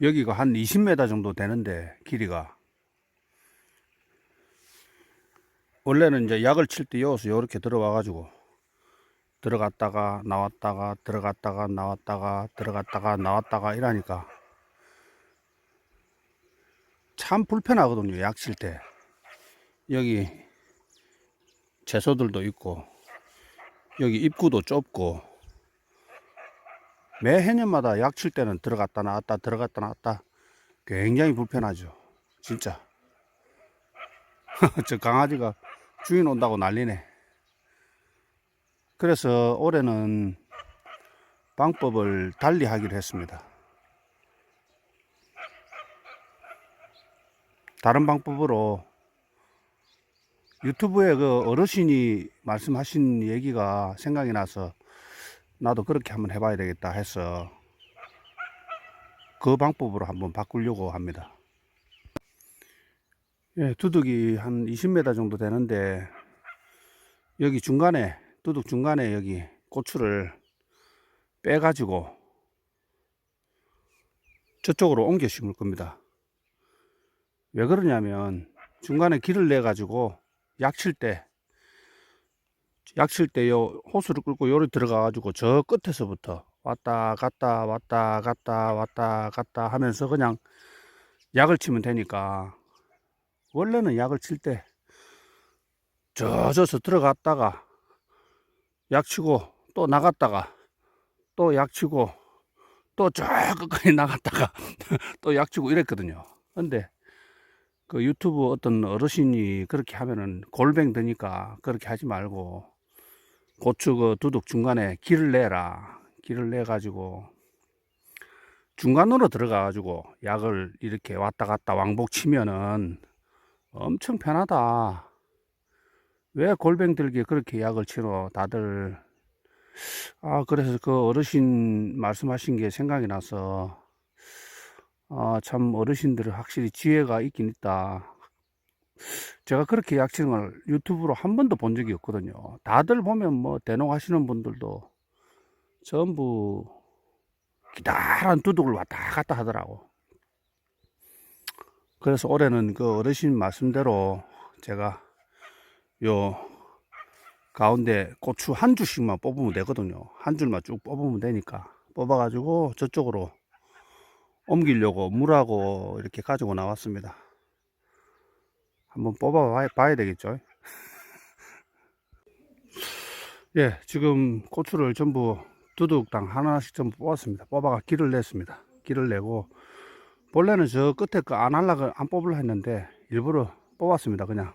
여기가 한 20m 정도 되는데 길이가. 원래는 이제 약을 칠 때 여기서 이렇게 들어와 가지고 들어갔다가 나왔다가 들어갔다가 나왔다가 들어갔다가 나왔다가 이러니까 참 불편하거든요 약 칠 때. 여기 채소들도 있고 여기 입구도 좁고 매 해년마다 약 칠 때는 들어갔다 나왔다 들어갔다 나왔다. 굉장히 불편하죠. 진짜. 저 강아지가 주인 온다고 난리네. 그래서 올해는 방법을 달리 하기로 했습니다. 다른 방법으로 유튜브에 그 어르신이 말씀하신 얘기가 생각이 나서 나도 그렇게 한번 해봐야 되겠다 해서 그 방법으로 한번 바꾸려고 합니다. 예, 두둑이 한 20m 정도 되는데 여기 중간에 두둑 중간에 여기 고추를 빼가지고 저쪽으로 옮겨 심을 겁니다. 왜 그러냐면 중간에 길을 내 가지고 약칠 때 약칠 때 요 호수를 끌고 요리 들어가 가지고 저 끝에서부터 왔다 갔다 왔다 갔다 왔다 갔다 하면서 그냥 약을 치면 되니까 원래는 약을 칠때 저저서 들어갔다가 약 치고 또 나갔다가 또 약 치고 또저 끝까지 나갔다가 또 약 치고 이랬거든요. 근데 그 유튜브 어떤 어르신이 그렇게 하면은 골뱅 드니까 그렇게 하지 말고 고추 그 두둑 중간에 길을 내라. 길을 내 가지고 중간으로 들어가 가지고 약을 이렇게 왔다 갔다 왕복 치면은 엄청 편하다. 왜 골뱅 들게 그렇게 약을 치노 다들? 아 그래서 그 어르신 말씀하신 게 생각이 나서 아, 참 어르신들은 확실히 지혜가 있긴 있다. 제가 그렇게 걸 유튜브로 한 번도 본 적이 없거든요. 다들 보면 뭐 대농하시는 분들도 전부 기다란 두둑을 왔다 갔다 하더라고. 그래서 올해는 그 어르신 말씀대로 제가 요 가운데 고추 한 주씩만 뽑으면 되거든요. 한 줄만 쭉 뽑으면 되니까 뽑아가지고 저쪽으로 옮기려고 물하고 이렇게 가지고 나왔습니다. 한번 뽑아 봐야, 되겠죠. 예, 지금 고추를 전부 두둑당 하나씩 전부 뽑았습니다. 뽑아가 길을 냈습니다. 길을 내고 본래는 저 끝에 거안 할라 안 뽑으려 했는데 일부러 뽑았습니다. 그냥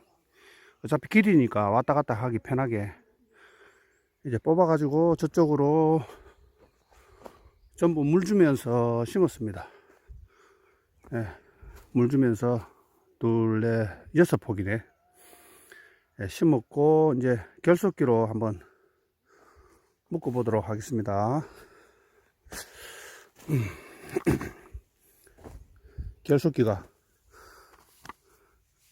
어차피 길이니까 왔다 갔다 하기 편하게 이제 뽑아가지고 저쪽으로 전부 물 주면서 심었습니다. 예, 물 주면서 둘, 넷, 여섯 폭이네. 예, 심었고, 이제 결속기로 한번 묶어 보도록 하겠습니다. 음. 결속기가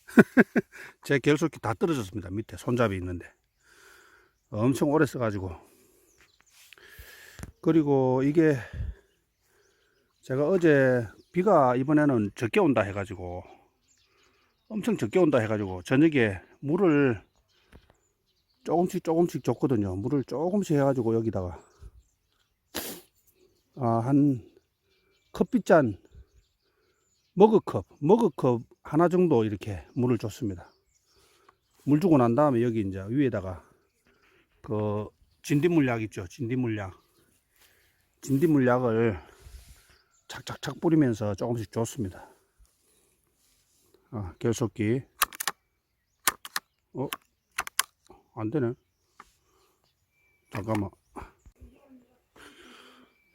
제 결속기 다 떨어졌습니다. 밑에 손잡이 있는데 엄청 오래 써가지고 그리고 이게 제가 어제 비가 이번에는 적게 온다 해가지고 엄청 적게 온다 해가지고 저녁에 물을 조금씩 조금씩 줬거든요. 물을 조금씩 해가지고 여기다가. 아, 한 커피잔 머그컵 머그컵 하나 정도 이렇게 물을 줬습니다. 물 주고 난 다음에 여기 이제 위에다가 그 진딧물약 있죠. 진딧물약. 진딧물약을 착착착 뿌리면서 조금씩 줬습니다. 아, 결속기. 어? 안 되네. 잠깐만.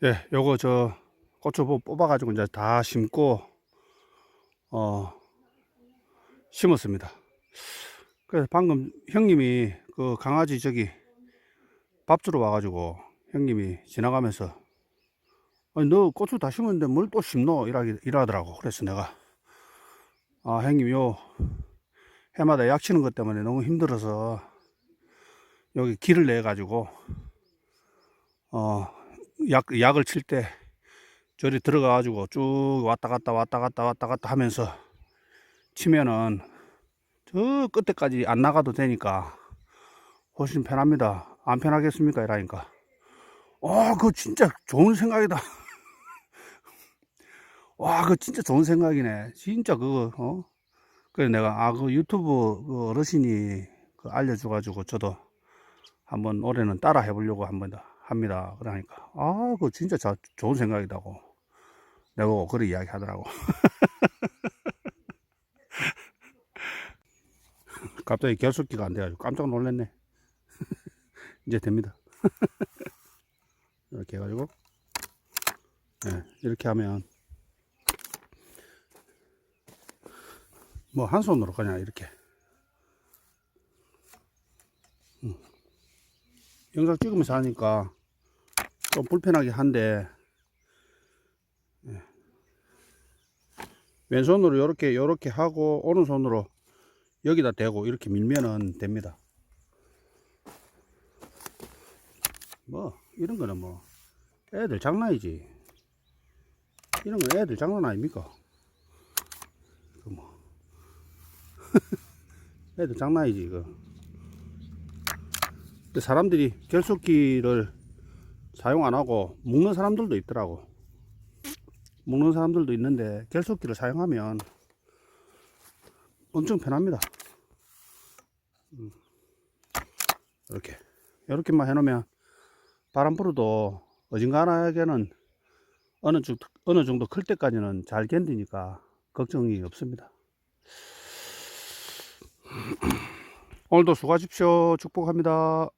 예, 요거 저 고추 뽑아 가지고 이제 다 심고, 어, 심었습니다. 그래서 방금 형님이 그 강아지 저기 밥 주러 와 가지고 형님이 지나가면서 아니, 너 고추 다 심었는데 뭘 또 심노? 이라, 이러더라고. 그래서 내가, 아, 형님, 요, 해마다 약 치는 것 때문에 너무 힘들어서, 여기 길을 내 가지고, 어, 약, 약을 칠 때, 저리 들어가 가지고 쭉 왔다 갔다 왔다 갔다 왔다 갔다 하면서 치면은 저 끝에까지 안 나가도 되니까 훨씬 편합니다. 안 편하겠습니까? 이라니까. 와, 그거 진짜 좋은 생각이다. 와, 그거 진짜 좋은 생각이네. 진짜 그거, 어? 그래, 내가, 아, 그 유튜브 그 어르신이 그 알려줘가지고 저도 한번 올해는 따라 해보려고 한번 합니다. 그러니까, 아, 그거 진짜 자, 좋은 생각이다고. 내가 그래 이야기 하더라고. 갑자기 결속기가 안 돼가지고 깜짝 놀랐네. 이제 됩니다. 이렇게 해가지고, 네, 이렇게 하면, 뭐, 한 손으로 그냥 이렇게. 음. 영상 찍으면서 하니까 좀 불편하게 한데, 예. 왼손으로 이렇게, 이렇게 하고, 오른손으로 여기다 대고 이렇게 밀면은 됩니다. 뭐 이런 거는 뭐 애들 장난이지. 이런 건 애들 장난 아닙니까? 그 뭐. 애들 장난이지 이거. 사람들이 결속기를 사용 안 하고 묶는 사람들도 있더라고. 묶는 사람들도 있는데 결속기를 사용하면 엄청 편합니다. 음. 이렇게 이렇게만 해놓으면 바람 불어도 어딘가하게는 어느 정도, 어느 정도 클 때까지는 잘 견디니까 걱정이 없습니다. 오늘도 수고하십시오. 축복합니다.